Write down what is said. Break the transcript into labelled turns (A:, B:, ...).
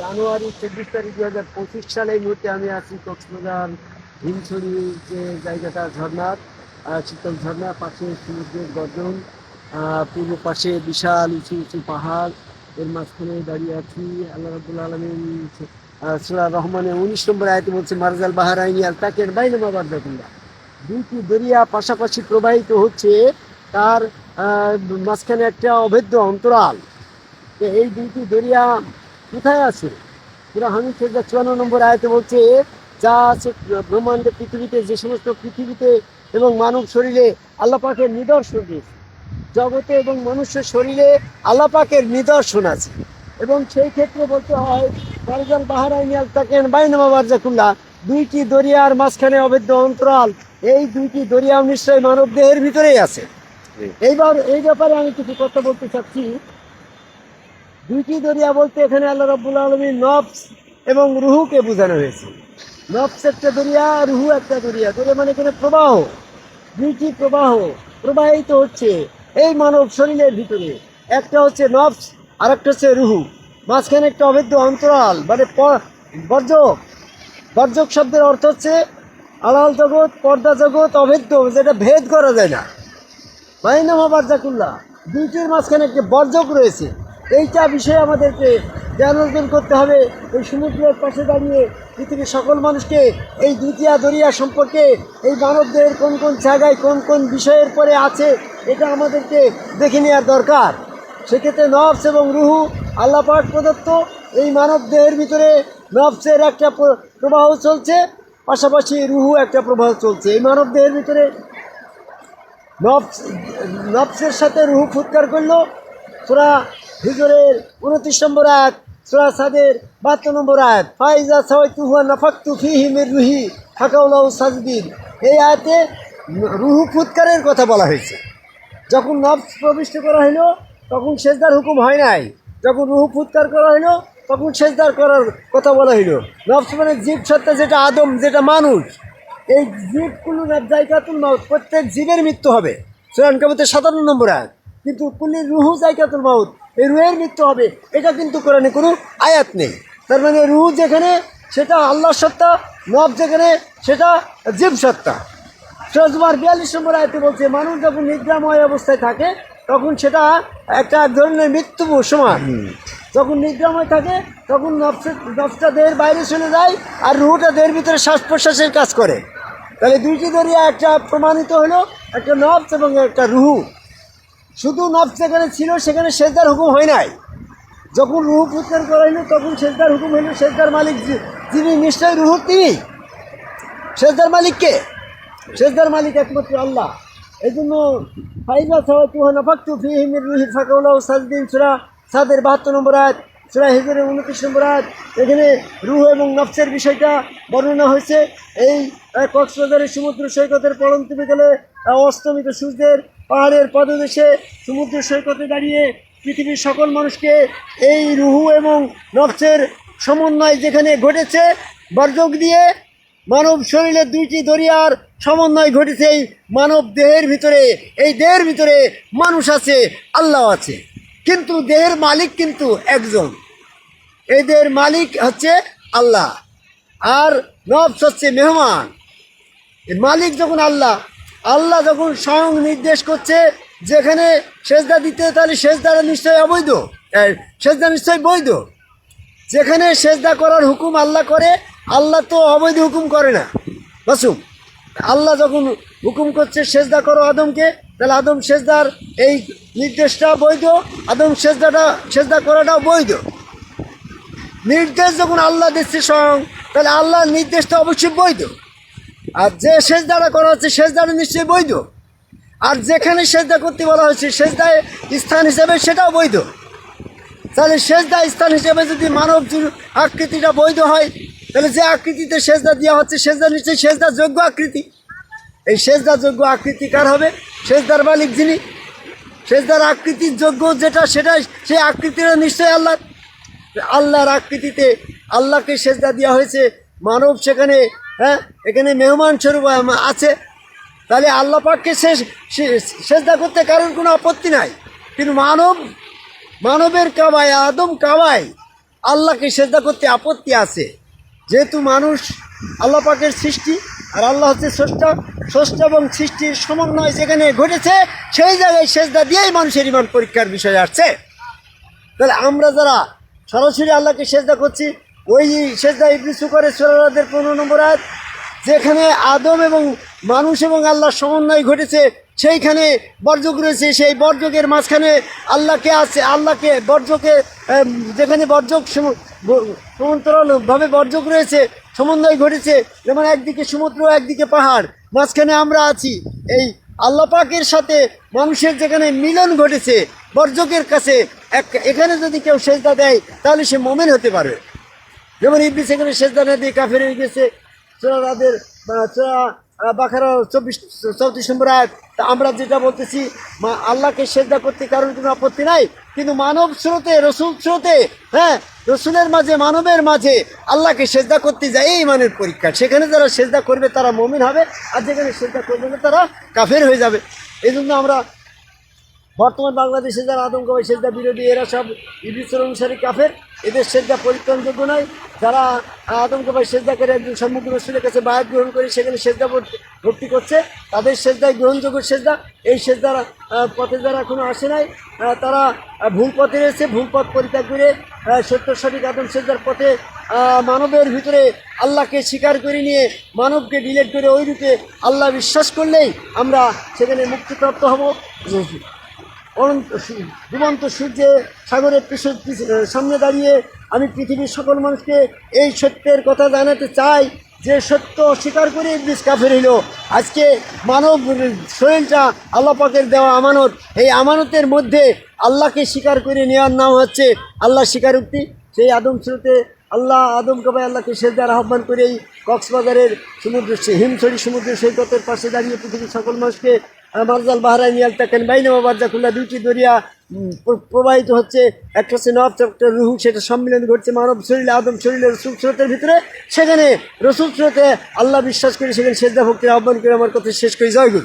A: জানুয়ারি চব্বিশ তারিখ দু হাজার পঁচিশ সালে এই মুহূর্তে আমি আছি কক্সবাজার হিমছড়ি যে জায়গাটা ঝর্ণার শীতল ঝর্ণা, পাশে সমুদ্রের গর্জন পূর্ব পাশে বিশাল উঁচু উঁচু পাহাড়, এর মাঝখানে দাঁড়িয়ে আছি আল্লাহ রাবুল আলমিন সুরা রহমানের উনিশ নম্বর আয়তে বলছে, মারজাল বাহারাইনি আল তাকের বাইনে মাবার দেখুন্দা দুইটি দরিয়া পাশাপাশি প্রবাহিত হচ্ছে তার মাঝখানে একটা অভেদ্য অন্তরাল। এই দুইটি দরিয়া কোথায় আছে? হামিদ ফেরদা চুয়ান্ন নম্বর আয়তে বলছে যা আছে ব্রহ্মাণ্ডে পৃথিবীতে যে সমস্ত পৃথিবীতে এবং মানব শরীরে আল্লাহ পাকের নিদর্শন রয়েছে জগতে এবং মানুষের শরীরে আল্লাপাকের নিদর্শন আছে। এবং সেই ক্ষেত্রে বলতে হয় কারজান বাহারাইনি আল তাকেন বাইনামা বারজাকুল্লাহ দুইটি দরিয়ার মাঝখানে অবৈধ অন্তরাল এই দুইটি দরিয়াও নিশ্চয়ই মানব দেহের ভিতরেই আছে। এইবার এই ব্যাপারে আমি কিছু কথা বলতে চাচ্ছি। দুইটি দরিয়া বলতে এখানে আল্লাহ রব্বুল আলমীর নফস এবং রুহুকে বোঝানো হয়েছে। নফস একটা দরিয়া, রুহু একটা দরিয়া। দরিয়া মানে এখানে প্রবাহ। দুইটি প্রবাহ। প্রবাহিত হচ্ছে এই মানব শরীরের ভিতরে। একটা হচ্ছে নফস আর একটা হচ্ছে রুহু। মাঝখানে একটা অভেদ্য অন্তরাল মানে বর্জক। বর্জক শব্দের অর্থ হচ্ছে আলাল জগৎ, পর্দা জগৎ অভেদ্য যেটা ভেদ করা যায় না। মাইনামা বার্জাকুল্লাহ। দুইটির মাঝখানে একটি বর্জক রয়েছে। এইটা বিষয়ে আমাদেরকে জ্ঞান অর্জন করতে হবে। এই সমুদ্রের পাশে দাঁড়িয়ে পৃথিবীর সকল মানুষকে এই দ্বিতীয় দরিয়া সম্পর্কে, এই মানবদের কোন কোন জায়গায় কোন কোন বিষয়ের পরে আছে, এটা আমাদেরকে দেখে নেওয়ার দরকার। সেক্ষেত্রে নফস এবং রুহু আল্লাহ পাক প্রদত্ত এই মানব দেহের ভিতরে নফসের একটা প্র- প্রবাহ চলছে, পাশাপাশি রুহু একটা প্রবাহ চলছে। এই মানব দেহের ভিতরে নফস নফসের সাথে রুহু ফুৎকার করল। সুরা হিজরের উনত্রিশ নম্বর আয়াত, সুরা সাদের বাহাত্তর নম্বর আয়াত, ফাইজা সবাই তুহুয়া নাফাক্তু ফিহি মির রুহি ফাকাউলাউ সাজদিন এই আয়াতে রুহু ফুৎকারের কথা বলা হয়েছে। যখন নফস প্রবিষ্ট করা হলো তখন সেজদার হুকুম হয় নাই। যখন রুহু ফুৎকার করা হলো তখন সেজদার করার কথা বলা হলো নফস মানে জীব সত্তা যেটা আদম, যেটা মানুষ। এই জীবগুলো জায়গাতুল মাউত, প্রত্যেক জীবের মৃত্যু হবে। সুরান কাবুতের সাতান্ন নম্বর আয়াত। কিন্তু কুল্লির রুহু জায়গাতুল মাউত, এই রুহের মৃত্যু হবে। এটা কিন্তু কোরআনে কোনো আয়াত নেই। তার মানে রুহু যেখানে, সেটা আল্লাহ সত্তা নব যেখানে, সেটা জীব সত্তা। সজমার বিয়াল্লিশ নম্বর আয়তে বলছে, মানুষ যখন নিদ্রাময় অবস্থায় থাকে, তখন সেটা একটা এক ধরনের মৃত্যু সমান যখন নিদ্রাময় থাকে, তখন নফসটা দেহের বাইরে চলে যায় আর রুহুটা দেহের ভিতরে শ্বাস প্রশ্বাসের কাজ করে। তাহলে দুইটি দরিয়া একটা প্রমাণিত হলো, একটা নফস এবং একটা রুহু। শুধু নফস যেখানে ছিল সেখানে সেজদার হুকুম হয় নাই। যখন রুহু ফুৎকার করা হলো তখন সেজদার হুকুম হইল সেজদার মালিক যিনি নিশ্চয়ই রুহু তিনি। সেজদার মালিককে সেজদার মালিক একমাত্র আল্লাহ। এই জন্য ফাইজা সবাই তুহানা ফাক্তু ফি হিমির রুহি ফাঁকাউল্লাহ সাজদিন সুরা সাদের বাহাত্তর নম্বর আয়াত সুরা হিজরের উনত্রিশ নম্বর আয়াত। এখানে রুহ এবং নফসের বিষয়টা বর্ণনা হয়েছে। এই কক্সবাজারের সমুদ্র সৈকতের পরন্ত বিকেলে আহ, অস্তমিত সূর্যের পাহাড়ের পদদেশে সমুদ্র সৈকতে দাঁড়িয়ে পৃথিবীর সকল মানুষকে এই রুহু এবং নফসের সমন্বয় যেখানে ঘটেছে বর্জক দিয়ে মানব শরীরের দুইটি দরিয়ার সমন্বয় ঘটেছে এই মানব দেহের ভিতরে। এই দেহের ভিতরে মানুষ আছে, আল্লাহ আছে। কিন্তু দেহের মালিক কিন্তু একজন। এই দেহের মালিক হচ্ছে আল্লাহ। আর নবস হচ্ছে মেহমান। মালিক যখন আল্লাহ আল্লাহ যখন স্বয়ং নির্দেশ করছে, যেখানে সেজদা দিতে, তাহলে সেজদাটা নিশ্চয়ই অবৈধ। সেজদা নিশ্চয়ই বৈধ। যেখানে সেজদা করার হুকুম আল্লাহ করে, আল্লাহ তো অবৈধ হুকুম করে না। বাসুক আল্লাহ যখন হুকুম করছে সেজদা করো আদমকে, তাহলে আদম সেজদার এই নির্দেশটা বৈধ, আদম সেজদাটা, সেজদা করাটাও বৈধ। নির্দেশ যখন আল্লাহ দিচ্ছে স্বয়ং, তাহলে আল্লাহর নির্দেশটা অবশ্যই বৈধ। আর যে সেজদাটা করা হচ্ছে শেষ সেজদাটা নিশ্চয়ই বৈধ। আর যেখানে সেজদা করতে বলা হয়েছে, সেজদায় স্থান হিসেবে সেটাও বৈধ। তাহলে সেজদা স্থান হিসেবে যদি মানব আকৃতিটা বৈধ হয়, তাহলে যে আকৃতিতে সেজদা দেওয়া হচ্ছে, সেজদা নিশ্চয়ই সেজদা যোগ্য আকৃতি। এই সেজদা যোগ্য আকৃতি কার হবে? সেজদার মালিক যিনি। সেজদার আকৃতির যোগ্য যেটা সেটা সেই আকৃতিটা নিশ্চয়ই আল্লাহ আল্লাহর আকৃতিতে আল্লাহকে সেজদা দেওয়া হয়েছে। মানব সেখানে হ্যাঁ? এখানে মেহমান স্বরূপ আছে। তাহলে আল্লাহ পাককে শেষ সেজদা করতে কারোর কোনো আপত্তি নাই। কিন্তু মানব মানবের কাবায়, আদম কাবায় আল্লাহকে সেজদা করতে আপত্তি আছে। যেহেতু মানুষ আল্লাহ পাকের সৃষ্টি, আর আল্লাহ হচ্ছে স্রষ্টা। স্রষ্টা এবং সৃষ্টির সমন্বয় যেখানে ঘটেছে, সেই জায়গায় সেজদা দিয়েই মানুষের ইমান পরীক্ষার বিষয় আসছে। তাহলে আমরা যারা সরাসরি আল্লাহকে সেজদা করছি ওই সেজদা ইবলিসু করে সোরাদের পনেরো নম্বর আয়াত, যেখানে আদম এবং মানুষ এবং আল্লাহর সমন্বয় ঘটেছে, সেইখানে বর্জক রয়েছে, সেই বর্জকের মাঝখানে আল্লাহকে আছে, আল্লাহকে বর্জকে যেখানে বর্জক সম- সমান্তরালভাবে বর্জক রয়েছে, সমন্বয় ঘটেছে, যেমন একদিকে সমুদ্র, একদিকে পাহাড়, মাঝখানে আমরা আছি। এই আল্লাহ পাকের সাথে মানুষের যেখানে মিলন ঘটেছে বর্জকের কাছে, এক, এখানে যদি কেউ সেজদা দেয়, তাহলে সে মোমেন হতে পারবে। যেমন ইবলিস এখানে সেজদা না দিয়ে কাফের হয়ে গেছে। চোরাদের চোরা বাখারা চব্বিশ, চৌত্রিশ নম্বর আয়াত। তা আমরা যেটা বলতেছি, মা, আল্লাহকে সেজদা করতে কারণ কোনো আপত্তি নাই, কিন্তু মানব স্রোতে, রসুল স্রোতে হ্যাঁ রসুলের মাঝে, মানবের মাঝে আল্লাহকে সেজদা করতে যায়, এই মানের পরীক্ষা। সেখানে যারা সেজদা করবে, তারা মমিন হবে, আর যেখানে সেজদা করবে না, তারা কাফের হয়ে যাবে। এই জন্য আমরা বর্তমান বাংলাদেশে যারা আতঙ্কবাদী সেজদা বিরোধী, এরা সব ইবলিসের অনুসারী কাফের। এদের সেজদা পরিত্রাণযোগ্য নয়। যারা আতঙ্কবাদী সেজদা করে একজন সম্মুখ রসুলের কাছে বায়াত গ্রহণ করে সেখানে সেজদা ভর্তি- করছে, তাদের সেজদায় গ্রহণযোগ্য সেজদা। এই সেজদার পথে যারা এখনও আসে নাই তারা ভুল পথে রয়েছে, ভুল পথ পরিত্যাগ করে সত্য সঠিক আদম সেজদার পথে মানবের ভিতরে আল্লাহকে স্বীকার করে নিয়ে মানবকে ডিলেট করে ওই রূপে আল্লাহ বিশ্বাস করলেই আমরা সেখানে মুক্তিপ্রাপ্ত হব। অনন্ত ডুবন্ত সূর্যে সাগরের পিছু- পিছু- সামনে দাঁড়িয়ে আমি পৃথিবীর সকল মানুষকে এই সত্যের কথা জানাতে চাই, যে সত্য স্বীকার করে ইবলিস কাফের হইল। আজকে মানব শরীরটা আল্লাহ পাকের দেওয়া আমানত। এই আমানতের মধ্যে আল্লাহকে স্বীকার করে নেওয়ার নাম হচ্ছে আল্লাহ স্বীকারোক্তি। সেই আদম স্রোতে আল্লাহ আদম কবাই আল্লাহকে সেজদার আহ্বান করে এই কক্সবাজারের সমুদ্র হিমছড়ি সমুদ্র সৈকতের পাশে দাঁড়িয়ে পৃথিবীর সকল মানুষকে মারজাল নিয়াল তাকেন বাইনামা খুলনা দুইটি দরিয়া প্রবাহিত হচ্ছে একটা হচ্ছে নব একটা রুহু, সেটা সম্মিলন ঘটছে মানব শরীরে, আদম শরীরের রসুল স্রোতের ভিতরে। সেখানে রসুল স্রোতে আল্লাহ বিশ্বাস করে, সেখানে শ্রদ্ধা ভক্তির আহ্বান করে, আমার কথা শেষ করি। গুরু।